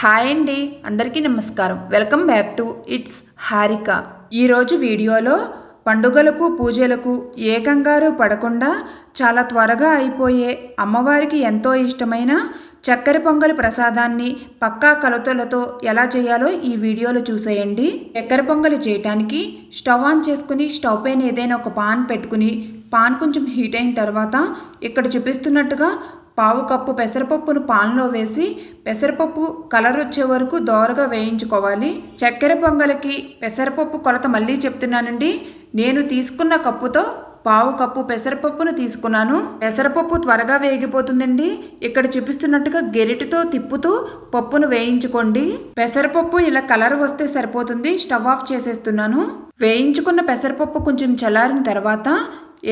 Hi అండి అందరికీ నమస్కారం. Welcome back to it's Harika. ఈరోజు వీడియోలో పండుగలకు పూజలకు ఏ కంగారు పడకుండా చాలా త్వరగా అయిపోయే అమ్మవారికి ఎంతో ఇష్టమైన చక్కెర పొంగలి ప్రసాదాన్ని పక్కా కలతలతో ఎలా చేయాలో ఈ వీడియోలో చూసేయండి. చక్కెర పొంగలి చేయటానికి స్టవ్ ఆన్ చేసుకుని స్టవ్ పైన ఏదైనా ఒక పాన్ పెట్టుకుని పాన్ కొంచెం హీట్ అయిన తర్వాత ఇక్కడ చూపిస్తున్నట్టుగా పావు కప్పు పెసరపప్పును పాన్లో వేసి పెసరపప్పు కలర్ వచ్చే వరకు దోరగా వేయించుకోవాలి. చక్కెర పొంగలికి పెసరపప్పు కొలత మళ్ళీ చెప్తున్నానండి. నేను తీసుకున్న కప్పుతో పావు కప్పు పెసరపప్పును తీసుకున్నాను. పెసరపప్పు త్వరగా వేగిపోతుందండి. ఇక్కడ చూపిస్తున్నట్టుగా గెరిటితో తిప్పుతూ పప్పును వేయించుకోండి. పెసరపప్పు ఇలా కలర్ వస్తే సరిపోతుంది. స్టవ్ ఆఫ్ చేసేస్తున్నాను. వేయించుకున్న పెసరపప్పు కొంచెం చల్లారిన తర్వాత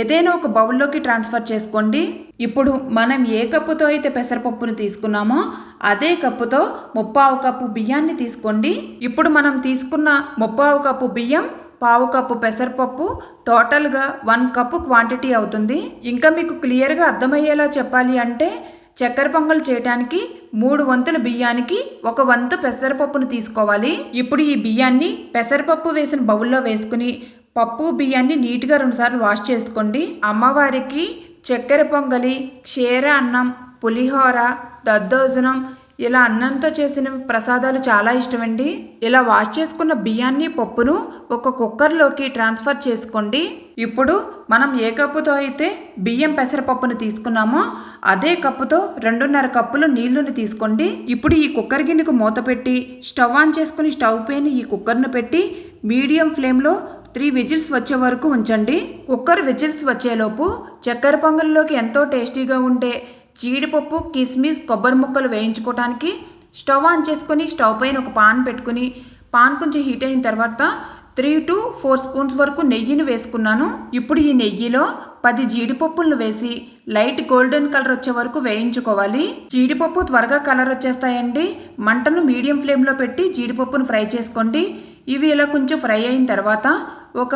ఏదైనా ఒక బౌల్లోకి ట్రాన్స్ఫర్ చేసుకోండి. ఇప్పుడు మనం ఏ కప్పుతో అయితే పెసరపప్పును తీసుకున్నామో అదే కప్పుతో ముప్పావు కప్పు బియ్యాన్ని తీసుకోండి. ఇప్పుడు మనం తీసుకున్న ముప్పావు కప్పు బియ్యం పావు కప్పు పెసరపప్పు టోటల్గా వన్ కప్పు క్వాంటిటీ అవుతుంది. ఇంకా మీకు క్లియర్గా అర్థమయ్యేలా చెప్పాలి అంటే చక్కెర పొంగల్ చేయడానికి మూడు వంతుల బియ్యానికి ఒక వంతు పెసరపప్పును తీసుకోవాలి. ఇప్పుడు ఈ బియ్యాన్ని పెసరపప్పు వేసిన బౌల్లో వేసుకుని పప్పు బియ్యాన్ని నీట్గా రెండుసార్లు వాష్ చేసుకోండి. అమ్మవారికి చక్కెర పొంగలి క్షీర అన్నం పులిహోర దద్దోజనం ఇలా అన్నంతో చేసిన ప్రసాదాలు చాలా ఇష్టమండి. ఇలా వాష్ చేసుకున్న బియ్యాన్ని పప్పును ఒక కుక్కర్లోకి ట్రాన్స్ఫర్ చేసుకోండి. ఇప్పుడు మనం ఏ కప్పుతో అయితే బియ్యం పెసరపప్పును తీసుకున్నామో అదే కప్పుతో రెండున్నర కప్పులు నీళ్ళను తీసుకోండి. ఇప్పుడు ఈ కుక్కర్ గిన్నెకు మూత పెట్టి స్టవ్ ఆన్ చేసుకుని స్టవ్ పైన ఈ కుక్కర్ను పెట్టి మీడియం ఫ్లేమ్లో త్రీ విజిల్స్ వచ్చే వరకు ఉంచండి. కుక్కర్ విజిల్స్ వచ్చేలోపు చక్కెర పొంగల్లోకి ఎంతో టేస్టీగా ఉండే జీడిపప్పు కిస్మిస్ కొబ్బరి ముక్కలు వేయించుకోవడానికి స్టవ్ ఆన్ చేసుకొని స్టవ్ పైన ఒక పాన్ పెట్టుకుని పాన్ కొంచెం హీట్ అయిన తర్వాత త్రీ టు ఫోర్ స్పూన్స్ వరకు నెయ్యిని వేసుకున్నాను. ఇప్పుడు ఈ నెయ్యిలో పది జీడిపప్పులను వేసి లైట్ గోల్డెన్ కలర్ వచ్చే వరకు వేయించుకోవాలి. జీడిపప్పు త్వరగా కలర్ వచ్చేస్తాయండి. మంటను మీడియం ఫ్లేమ్లో పెట్టి జీడిపప్పును ఫ్రై చేసుకోండి. ఇవి ఇలా కొంచెం ఫ్రై అయిన తర్వాత ఒక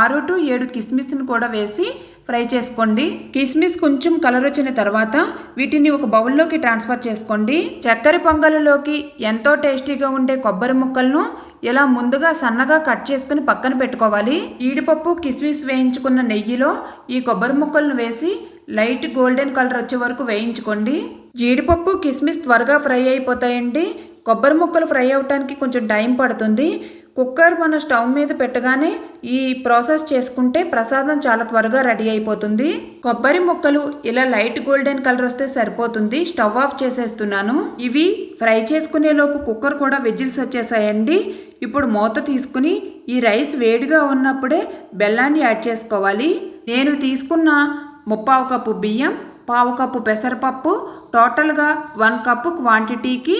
ఆరు టు ఏడు కిస్మిస్ని కూడా వేసి ఫ్రై చేసుకోండి. కిస్మిస్ కొంచెం కలర్ వచ్చిన తర్వాత వీటిని ఒక బౌల్లోకి ట్రాన్స్ఫర్ చేసుకోండి. చక్కెర పొంగల్లోకి ఎంతో టేస్టీగా ఉండే కొబ్బరి ముక్కలను ఇలా ముందుగా సన్నగా కట్ చేసుకుని పక్కన పెట్టుకోవాలి. జీడిపప్పు కిస్మిస్ వేయించుకున్న నెయ్యిలో ఈ కొబ్బరి ముక్కలను వేసి లైట్ గోల్డెన్ కలర్ వచ్చే వరకు వేయించుకోండి. జీడిపప్పు కిస్మిస్ త్వరగా ఫ్రై అయిపోతాయండి. కొబ్బరి ముక్కలు ఫ్రై అవటానికి కొంచెం టైం పడుతుంది. కుక్కర్ మన స్టవ్ మీద పెట్టగానే ఈ ప్రాసెస్ చేసుకుంటే ప్రసాదం చాలా త్వరగా రెడీ అయిపోతుంది. కొబ్బరి ముక్కలు ఇలా లైట్ గోల్డెన్ కలర్ వస్తే సరిపోతుంది. స్టవ్ ఆఫ్ చేసేస్తున్నాను. ఇవి ఫ్రై చేసుకునే లోపు కుక్కర్ కూడా విజిల్స్ వచ్చేసాయండి. ఇప్పుడు మూత తీసుకుని ఈ రైస్ వేడిగా ఉన్నప్పుడే బెల్లాన్ని యాడ్ చేసుకోవాలి. నేను తీసుకున్న ముప్పావు కప్పు బియ్యం పావు కప్పు పెసరపప్పు టోటల్గా వన్ కప్పు క్వాంటిటీకి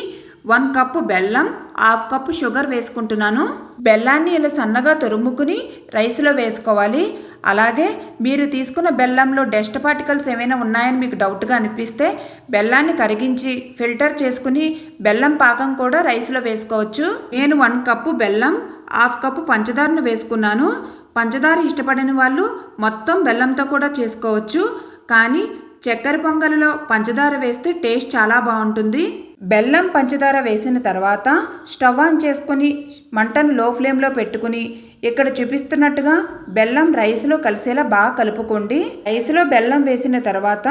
వన్ కప్పు బెల్లం హాఫ్ కప్పు షుగర్ వేసుకుంటున్నాను. బెల్లాన్ని ఇలా సన్నగా తురుముకుని రైస్లో వేసుకోవాలి. అలాగే మీరు తీసుకున్న బెల్లంలో డస్ట్ పార్టికల్స్ ఏమైనా ఉన్నాయని మీకు డౌట్గా అనిపిస్తే బెల్లాన్ని కరిగించి ఫిల్టర్ చేసుకుని బెల్లం పాకం కూడా రైస్లో వేసుకోవచ్చు. నేను వన్ కప్పు బెల్లం హాఫ్ కప్పు పంచదారను వేసుకున్నాను. పంచదార ఇష్టపడని వాళ్ళు మొత్తం బెల్లంతో కూడా చేసుకోవచ్చు. కానీ చక్కెర పొంగలిలో పంచదార వేస్తే టేస్ట్ చాలా బాగుంటుంది. బెల్లం పంచదార వేసిన తర్వాత స్టవ్ ఆన్ చేసుకొని మంటను లో ఫ్లేమ్లో పెట్టుకుని ఇక్కడ చూపిస్తున్నట్టుగా బెల్లం రైస్లో కలిసేలా బాగా కలుపుకోండి. రైస్లో బెల్లం వేసిన తర్వాత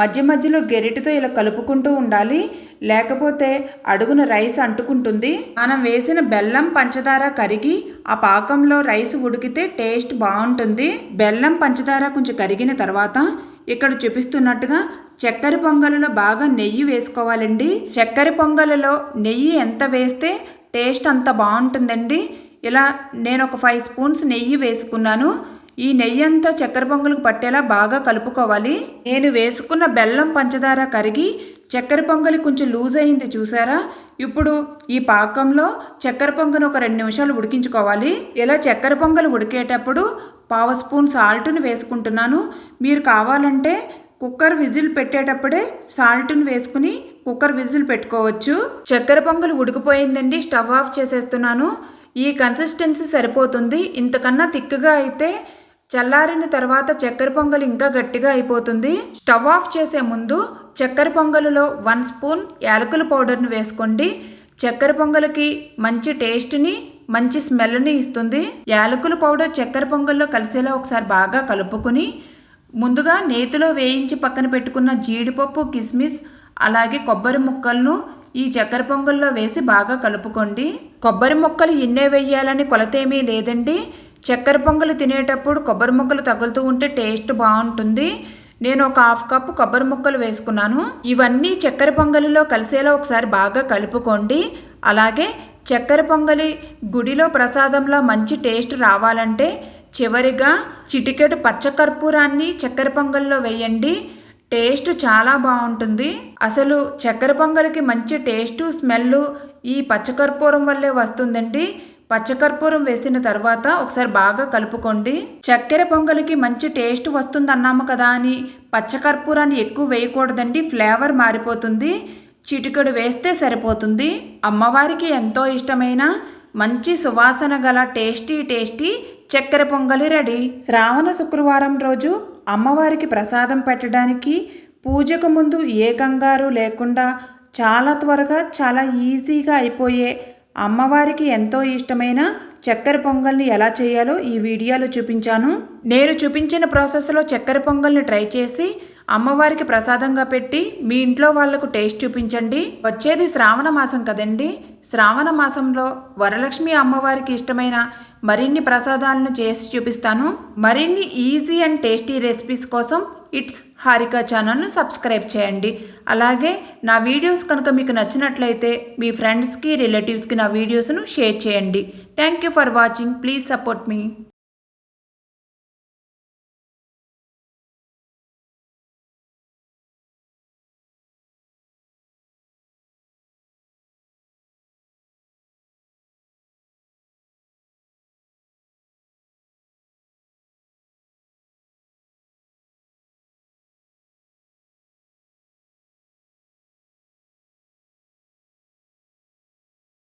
మధ్య మధ్యలో గెరిటితో ఇలా కలుపుకుంటూ ఉండాలి. లేకపోతే అడుగున రైస్ అంటుకుంటుంది. మనం వేసిన బెల్లం పంచదార కరిగి ఆ పాకంలో రైస్ ఉడికితే టేస్ట్ బాగుంటుంది. బెల్లం పంచదార కొంచెం కరిగిన తర్వాత ఇక్కడ చూపిస్తున్నట్టుగా చక్కెర పొంగలిలో బాగా నెయ్యి వేసుకోవాలండి. చక్కెర పొంగలిలో నెయ్యి ఎంత వేస్తే టేస్ట్ అంత బాగుంటుందండి. ఇలా నేను ఒక ఫైవ్ స్పూన్స్ నెయ్యి వేసుకున్నాను. ఈ నెయ్యి అంతా చక్కెర పొంగలకు పట్టేలా బాగా కలుపుకోవాలి. నేను వేసుకున్న బెల్లం పంచదార కరిగి చక్కెర పొంగలి కొంచెం లూజ్ అయింది చూసారా? ఇప్పుడు ఈ పాకంలో చక్కెర పొంగను ఒక రెండు నిమిషాలు ఉడికించుకోవాలి. ఇలా చక్కెర పొంగలు ఉడికేటప్పుడు పావు స్పూన్ సాల్ట్ని వేసుకుంటున్నాను. మీరు కావాలంటే కుక్కర్ విజిల్ పెట్టేటప్పుడే సాల్ట్ని వేసుకుని కుక్కర్ విజిల్ పెట్టుకోవచ్చు. చక్కెర పొంగలు ఉడికిపోయిందండి స్టవ్ ఆఫ్ చేసేస్తున్నాను. ఈ కన్సిస్టెన్సీ సరిపోతుంది. ఇంతకన్నా తిక్కుగా అయితే చల్లారిన తర్వాత చక్కెర పొంగల్ ఇంకా గట్టిగా అయిపోతుంది. స్టవ్ ఆఫ్ చేసే ముందు చక్కెర పొంగలిలో వన్ స్పూన్ యాలకుల పౌడర్ని వేసుకోండి. చక్కెర పొంగలికి మంచి టేస్ట్ని మంచి స్మెల్ని ఇస్తుంది. యాలకుల పౌడర్ చక్కెర పొంగల్లో కలిసేలా ఒకసారి బాగా కలుపుకుని ముందుగా నేతిలో వేయించి పక్కన పెట్టుకున్న జీడిపప్పు కిస్మిస్ అలాగే కొబ్బరి ముక్కలను ఈ చక్కెర పొంగల్లో వేసి బాగా కలుపుకోండి. కొబ్బరి ముక్కలు ఇన్నే వేయాలని కొలతేమీ లేదండి. చక్కెర పొంగలు తినేటప్పుడు కొబ్బరి ముక్కలు తగులుతూ ఉంటే టేస్ట్ బాగుంటుంది. నేను ఒక హాఫ్ కప్ కొబ్బరి ముక్కలు వేసుకున్నాను. ఇవన్నీ చక్కెర పొంగలిలో కలిసేలా ఒకసారి బాగా కలుపుకోండి. అలాగే చక్కెర పొంగలి గుడిలో ప్రసాదంలో మంచి టేస్ట్ రావాలంటే చివరిగా చిటికెడు పచ్చకర్పూరాన్ని చక్కెర పొంగల్లో వేయండి. టేస్ట్ చాలా బాగుంటుంది. అసలు చక్కెర పొంగలికి మంచి టేస్టు స్మెల్ ఈ పచ్చకర్పూరం వల్లే వస్తుందండి. పచ్చకర్పూరం వేసిన తర్వాత ఒకసారి బాగా కలుపుకోండి. చక్కెర పొంగలికి మంచి టేస్ట్ వస్తుంది అన్నాము కదా అని. పచ్చకర్పూరాన్ని ఎక్కువ వేయకూడదండి. ఫ్లేవర్ మారిపోతుంది. చిటికెడు వేస్తే సరిపోతుంది. అమ్మవారికి ఎంతో ఇష్టమైన మంచి సువాసన గల టేస్టీ టేస్టీ చక్కెర పొంగలి రెడీ. శ్రావణ శుక్రవారం రోజు అమ్మవారికి ప్రసాదం పెట్టడానికి పూజకు ముందు ఏ కంగారు లేకుండా చాలా త్వరగా చాలా ఈజీగా అయిపోయే అమ్మవారికి ఎంతో ఇష్టమైన చక్కెర పొంగల్ని ఎలా చేయాలో ఈ వీడియోలో చూపించాను. నేను చూపించిన ప్రాసెస్లో చక్కెర పొంగల్ని ట్రై చేసి అమ్మవారికి ప్రసాదంగా పెట్టి మీ ఇంట్లో వాళ్ళకు టేస్ట్ చూపించండి. వచ్చేది శ్రావణ మాసం కదండి. శ్రావణ మాసంలో వరలక్ష్మి అమ్మవారికి ఇష్టమైన మరిన్ని ప్రసాదాలను చేసి చూపిస్తాను. మరిన్ని ఈజీ అండ్ టేస్టీ రెసిపీస్ కోసం ఇట్స్ హారిక ఛానల్ను సబ్స్క్రైబ్ చేయండి. అలాగే నా వీడియోస్ కనుక మీకు నచ్చినట్లయితే మీ ఫ్రెండ్స్కి రిలేటివ్స్కి నా వీడియోస్ను షేర్ చేయండి. Thank you for watching. Please support me.